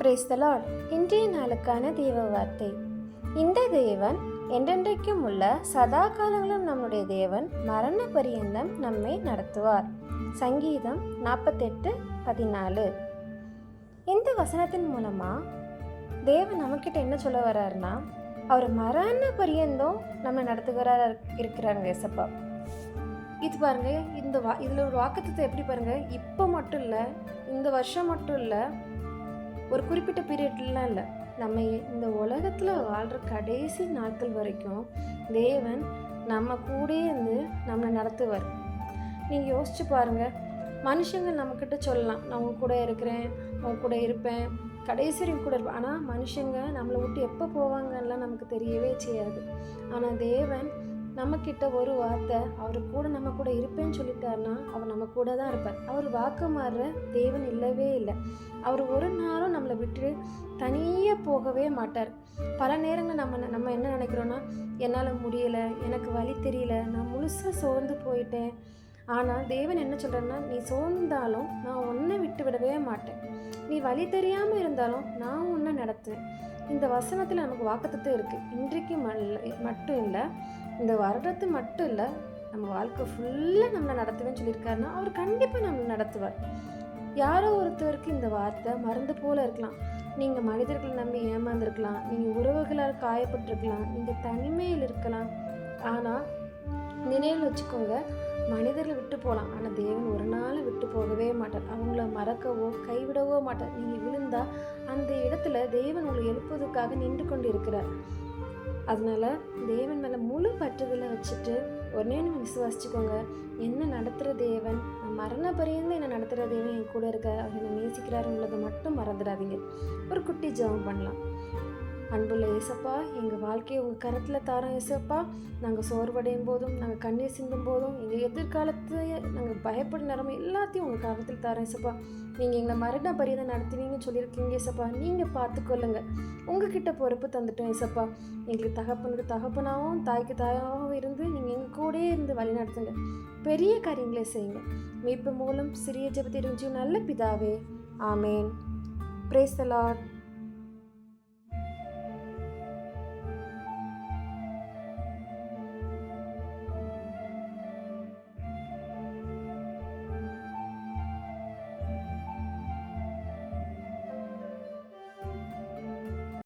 பிரேஸ்தலால் இன்றைய நாளுக்கான தேவ வார்த்தை. இந்த தேவன் என்றென்றைக்கும் உள்ள சதா காலங்களும் நம்முடைய தேவன் மரண பரியந்தம் நம்மை நடத்துவார். சங்கீதம் நாற்பத்தெட்டு பதினாலு. இந்த வசனத்தின் மூலமாக தேவன் நம்மக்கிட்ட என்ன சொல்ல வர்றாருன்னா அவர் மரண பரியந்தம் நம்ம நடத்துகிறாரா இருக்கிறாருங்க ஏசப்பா இது பாருங்கள் இந்த வா இதில் ஒரு வாக்குத்தத்தை எப்படி பாருங்கள் இப்போ மட்டும் இல்லை இந்த வருஷம் மட்டும் இல்லை ஒரு குறிப்பிட்ட பீரியட்லாம் இல்லை. நம்ம இந்த உலகத்தில் வாழ்கிற கடைசி நாட்கள் வரைக்கும் தேவன் நம்ம கூட இருந்து நம்மளை நடத்துவார். நீங்கள் யோசிச்சு பாருங்கள் மனுஷங்க நம்மக்கிட்ட சொல்லலாம். நான் உங்க கூட இருக்கிறேன் உங்க கூட இருப்பேன். கடைசி வரைக்கும் கூட இருப்பேன் ஆனால் மனுஷங்க நம்மளை விட்டு எப்போ போவாங்கலாம் நமக்கு தெரியவே செய்யாது. ஆனால் தேவன் நம்மக்கிட்ட ஒரு வார்த்தை அவர் கூட நம்ம கூட இருப்பேன்னு சொல்லிட்டாருன்னா அவர் நம்ம கூட தான் இருப்பார் அவர் வாக்கு மாறுற தேவன் இல்லவே இல்லை. அவர் ஒரு நாளும் நம்மளை விட்டு தனியாக போகவே மாட்டார். பல நேரங்களில் நம்ம நம்ம என்ன நினைக்கிறோன்னா என்னால் முடியலை எனக்கு வழி தெரியல நான் முழுசாக சோர்ந்து போயிட்டேன். ஆனால் தேவன் என்ன சொல்கிறேன்னா நீ சோர்ந்தாலும் நான் உன்னை விட்டு விடவே மாட்டேன். நீ வழி தெரியாமல் இருந்தாலும் நான் உன்னை நடத்துவேன். இந்த வசனத்தில் நமக்கு வாக்குத்தத்தை இருக்குது இன்றைக்கு மல்ல- மட்டும் இல்லை இந்த வருடத்து மட்டும் இல்லை நம்ம வாழ்க்கை ஃபுல்லாக நம்மளை நடத்துவேன்னு சொல்லியிருக்காருன்னா அவர் கண்டிப்பாக நம்மளை நடத்துவார். யாரோ ஒருத்தருக்கு இந்த வார்த்தை மருந்து போல இருக்கலாம். நீங்கள் மனிதர்களை நம்பி ஏமாந்துருக்கலாம். நீங்கள் உறவுகளால் காயப்பட்டிருக்கலாம். நீங்கள் தனிமையில் இருக்கலாம். ஆனால் நினைவில் வச்சுக்கோங்க மனிதர்களை விட்டு போகலாம். ஆனால் தேவன் ஒரு நாள் விட்டு போகவே மாட்டார். அவங்கள மறக்கவோ கைவிடவோ மாட்டார். நீங்கள் விழுந்தா அந்த இடத்துல தேவன் உங்களை எழுப்புவதற்காக நின்று கொண்டு இருக்கிறார் அதனால தேவன் மேலே முழு பற்றுதலை வச்சுட்டு உடனே நம்ம விசுவாசிச்சுக்கோங்க. என்ன நடத்துகிற தேவன்? நான் மரண பரியந்து என்ன நடத்துகிற தேவன்? என் கூட இருக்க அவர் என்னை மட்டும் மறந்துடாதீங்க. ஒரு குட்டி ஜெபம் பண்ணலாம். ஏசப்பா எங்கள் வாழ்க்கையை உங்கள் கரத்தில் தாரோம் ஏசப்பா. நாங்கள் சோர்வடையும் போதும் நாங்கள் கண்ணீர் சிந்தும் போதும். எங்கள் எதிர்காலத்தை நாங்கள் பயப்பட நிறமை எல்லாத்தையும் உங்கள் கரத்தில் தாரோம் ஏசப்பா. நீங்கள் எங்களை மரண பரியதை நடத்தினீங்கன்னு சொல்லியிருக்கீங்க ஏசப்பா. நீங்கள் பார்த்துக்கொள்ளுங்க. உங்ககிட்ட பொறுப்பு தந்துட்டோம் ஏசப்பா. எங்களுக்கு தகப்பனுக்கு தகப்பனாகவும் தாய்க்கு தாயாகவும் இருந்து நீங்கள் எங்கள் கூடயே இருந்து வழி நடத்துங்க. பெரிய காரியங்களே செய்யுங்க. மீட்பு மூலம் சிறிய ஜபத்தை இருந்துச்சு நல்ல பிதாவே. ஆமேன். பிரேஸ் த லார்ட்